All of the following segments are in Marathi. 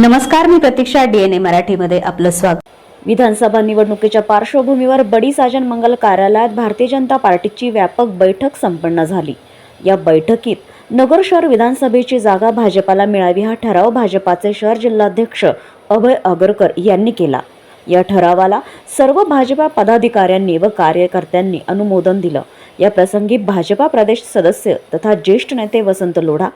नमस्कार मी प्रतीक्षा डीएनए मराठीमध्ये आपलं स्वागत. विधानसभा निवडणुकीच्या पार्श्वभूमीवर बडी साजन मंगल कार्यालयात भारतीय जनता पार्टीची व्यापक बैठक संपन्न झाली. या बैठकीत नगर शहर विधानसभेची जागा भाजपाला मिळावी हा ठराव भाजपाचे शहर जिल्हाध्यक्ष अभय अगरकर यांनी केला. या ठरावाला सर्व भाजपा पदाधिकाऱ्यांनी व कार्यकर्त्यांनी अनुमोदन दिलं. या प्रसंगी भाजपा प्रदेश सदस्य तथा ज्येष्ठ नेते वसंत लोढा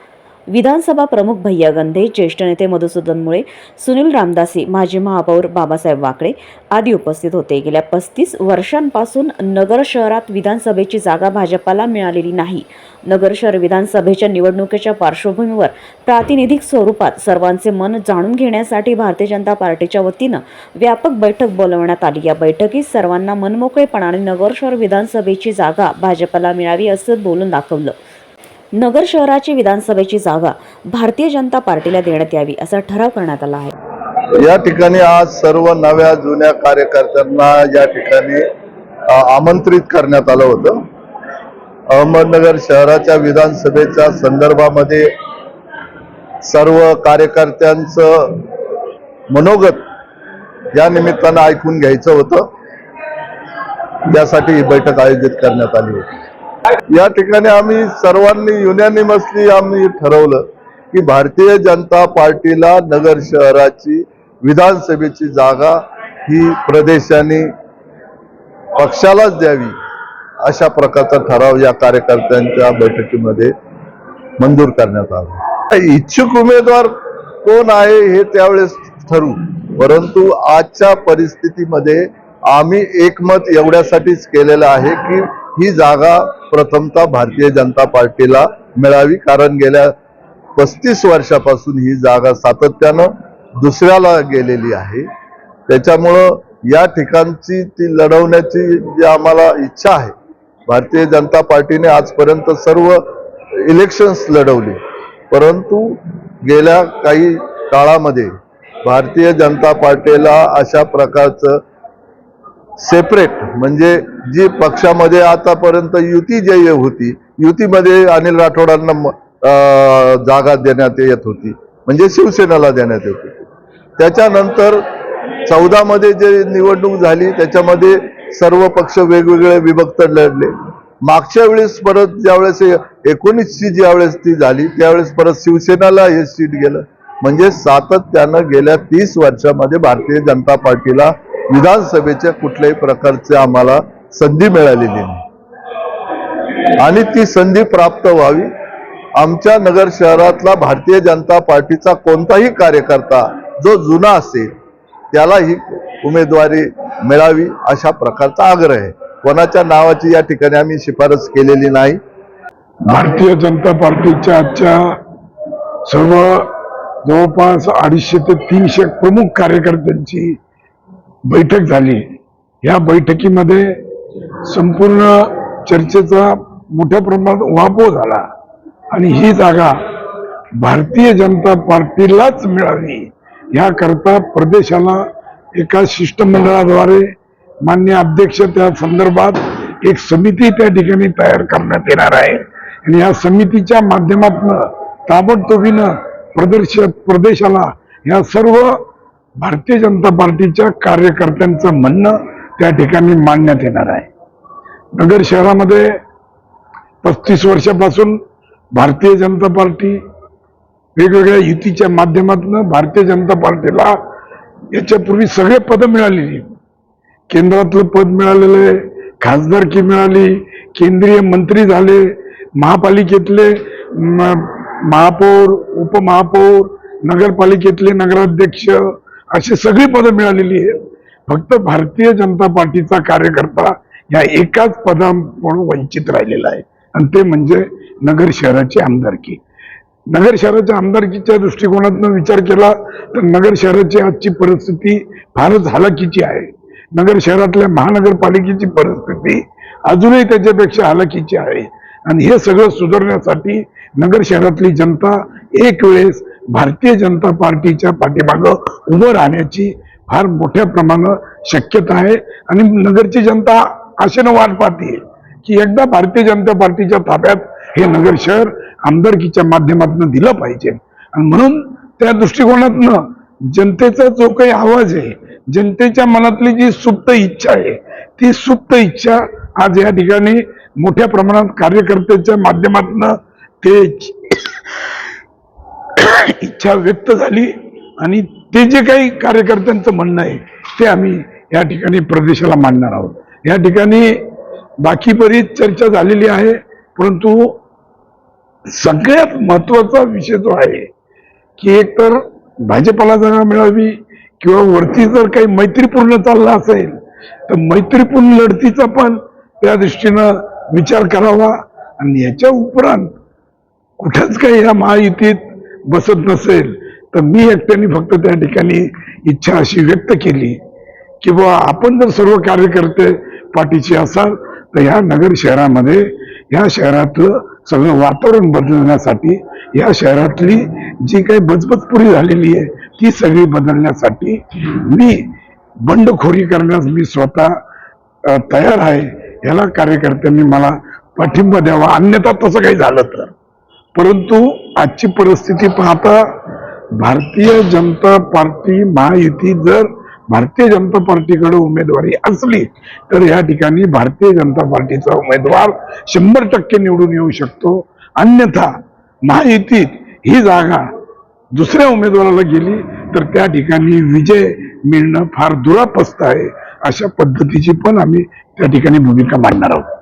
विधानसभा प्रमुख भैया गंधे ज्येष्ठ नेते मधुसूदन मुळे सुनील रामदासी माजी महापौर बाबासाहेब वाकडे आदी उपस्थित होते. गेल्या पस्तीस वर्षांपासून नगर शहरात विधानसभेची जागा भाजपाला मिळालेली नाही. नगर शहर विधानसभेच्या निवडणुकीच्या पार्श्वभूमीवर प्रातिनिधिक स्वरूपात सर्वांचे मन जाणून घेण्यासाठी भारतीय जनता पार्टीच्या वतीनं व्यापक बैठक बोलवण्यात आली. या बैठकीत सर्वांना मनमोकळेपणाने नगर शहर विधानसभेची जागा भाजपाला मिळावी असं बोलून दाखवलं. नगर शहराची विधानसभेची जागा भारतीय जनता पार्टीला देण्यात यावी असा ठराव करण्यात आला आहे. या ठिकाणी आज सर्व नव्या जुन्या कार्यकर्त्यांना या ठिकाणी आमंत्रित करण्यात आलं होतं. अहमदनगर शहराच्या विधानसभेच्या संदर्भामध्ये सर्व कार्यकर्त्यांचं मनोगत या निमित्तानं ऐकून घ्यायचं होतं. त्यासाठी ही बैठक आयोजित करण्यात आली होती. या ठिकाणी आम्ही सर्वांनी युनॅनिमसली आम्ही ठरवलं की भारतीय जनता पार्टीला नगर शहराची विधानसभेची जागा ही प्रदेशाने पक्षालाच द्यावी अशा प्रकारचा ठराव या कार्यकर्त्यांच्या बैठकीमध्ये मंजूर करण्यात आला. इच्छुक उमेदवार कोण आहे हे त्यावेळेस ठरू परंतु आजच्या परिस्थितीमध्ये आम्ही एकमत एवढ्यासाठीच केलेलं आहे की ही जागा प्रथमतः भारतीय जनता पार्टीला मिळावी कारण गेल्या पस्तीस वर्षापासून ही जागा सातत्यानं दुसऱ्याला गेलेली आहे. त्याच्यामुळं या ठिकाणची ती लढवण्याची जी आम्हाला इच्छा आहे भारतीय जनता पार्टीने आजपर्यंत सर्व इलेक्शन्स लढवली. परंतु गेल्या काही काळामध्ये भारतीय जनता पार्टीला अशा प्रकारचं सेपरेट म्हणजे जी पक्षामध्ये आतापर्यंत युती जी होती युतीमध्ये अनिल राठोडांना म- जागा देण्यात येत होती म्हणजे शिवसेनेला देण्यात येत होती. त्याच्यानंतर चौदामध्ये जे निवडणूक झाली त्याच्यामध्ये सर्व पक्ष वेगवेगळे विभक्त लढले. मागच्या वेळेस परत ज्यावेळेस एकोणीसची ज्यावेळेस ती झाली त्यावेळेस परत शिवसेनाला हे सीट गेलं. म्हणजे सातत्यानं गेल्या तीस वर्षामध्ये भारतीय जनता पार्टीला विधानसभेच्या कुठल्याही प्रकारचे आम्हाला संधी मिळालेली नाही. आणि ती संधी प्राप्त व्हावी आमच्या नगर शहरातला भारतीय जनता पार्टीचा कोणताही कार्यकर्ता जो जुना असेल त्याला ही उमेदवारी मिळावी अशा प्रकारचा आग्रह आहे. कोणाच्या नावाची या ठिकाणी आम्ही शिफारस केलेली नाही. भारतीय जनता पार्टीच्या आजच्या सर्व जवळपास अडीचशे ते तीनशे प्रमुख कार्यकर्त्यांची बैठक झाली. या बैठकीमध्ये संपूर्ण चर्चेचा मोठ्या प्रमाणात वापो झाला आणि ही जागा भारतीय जनता पार्टीलाच मिळावी याकरता प्रदेशाला एका शिष्टमंडळाद्वारे मान्य अध्यक्ष त्या संदर्भात एक समिती त्या ठिकाणी तयार करण्यात येणार आहे. आणि या समितीच्या माध्यमातून ताबडतोबीनं प्रदर्श प्रदेशाला या सर्व भारतीय जनता पार्टीच्या कार्यकर्त्यांचं म्हणणं त्या ठिकाणी मांडण्यात येणार आहे. नगर शहरामध्ये पस्तीस वर्षापासून भारतीय जनता पार्टी वेगवेगळ्या युतीच्या माध्यमातून भारतीय जनता पार्टीला याच्यापूर्वी सगळे पदं मिळालेली. केंद्रातलं पद मिळालेलं आहे खासदारकी मिळाली केंद्रीय मंत्री झाले महापालिकेतले महापौर उपमहापौर नगरपालिकेतले नगराध्यक्ष अशी सगळी पदं मिळालेली आहेत. फक्त भारतीय जनता पार्टीचा कार्यकर्ता या एकाच पदाकडून वंचित राहिलेला आहे. आणि ते म्हणजे नगर शहराची आमदारकी. नगर शहराच्या आमदारकीच्या दृष्टिकोनातून विचार केला तर नगर शहराची आजची परिस्थिती फारच हालाकीची आहे. नगर शहरातल्या महानगरपालिकेची परिस्थिती अजूनही त्याच्यापेक्षा हालाकीची आहे. आणि हे सगळं सुधारण्यासाठी नगर शहरातली जनता एक वेळेस भारतीय जनता पार्टीच्या पाठीमागं उभं राहण्याची फार मोठ्या प्रमाणात शक्यता आहे. आणि नगरची जनता आशेनं वाट पाहते की एकदा भारतीय जनता पार्टीच्या ताब्यात हे नगर शहर आमदारकीच्या माध्यमातून दिलं पाहिजे. आणि म्हणून त्या दृष्टिकोनातनं जनतेचा जो काही आवाज आहे जनतेच्या मनातली जी सुप्त इच्छा आहे ती सुप्त इच्छा आज या ठिकाणी मोठ्या प्रमाणात कार्यकर्त्यांच्या माध्यमातून ते इच्छा व्यक्त झाली आणि ते जे काही कार्यकर्त्यांचं म्हणणं आहे ते आम्ही या ठिकाणी प्रदेशाला मांडणार आहोत. या ठिकाणी बाकी बरीच चर्चा झालेली आहे परंतु सगळ्यात महत्त्वाचा विषय जो आहे की एक तर भाजपला जागा मिळावी किंवा वरती जर काही मैत्रीपूर्ण चालला असेल तर मैत्रीपूर्ण लढतीचा पण त्या दृष्टीनं विचार करावा. आणि याच्या उपरांत कुठंच काही या महायुतीत बसत नसेल तर मी एकट्याने फक्त त्या ठिकाणी इच्छा अशी व्यक्त केली की बुवा आपण जर सर्व कार्यकर्ते पाठीची असाल तर ह्या नगर शहरामध्ये ह्या शहरातलं सगळं वातावरण बदलण्यासाठी या शहरातली जी काही बचबचपुरी झालेली आहे ती सगळी बदलण्यासाठी मी बंडखोरी करण्यास मी स्वतः तयार आहे. ह्याला कार्यकर्त्यांनी मला पाठिंबा द्यावा. अन्यथा तसं काही झालं तर. परंतु आजची परिस्थिती पाहता भारतीय जनता पार्टी महायुती जर भारतीय जनता पार्टीकडे उमेदवारी असली तर या ठिकाणी भारतीय जनता पार्टीचा उमेदवार शंभर टक्के निवडून येऊ शकतो. अन्यथा महायुतीत ही जागा दुसऱ्या उमेदवाराला गेली तर त्या ठिकाणी विजय मिळणं फार दुरापस्त आहे अशा पद्धतीची पण आम्ही त्या ठिकाणी भूमिका मांडणार आहोत.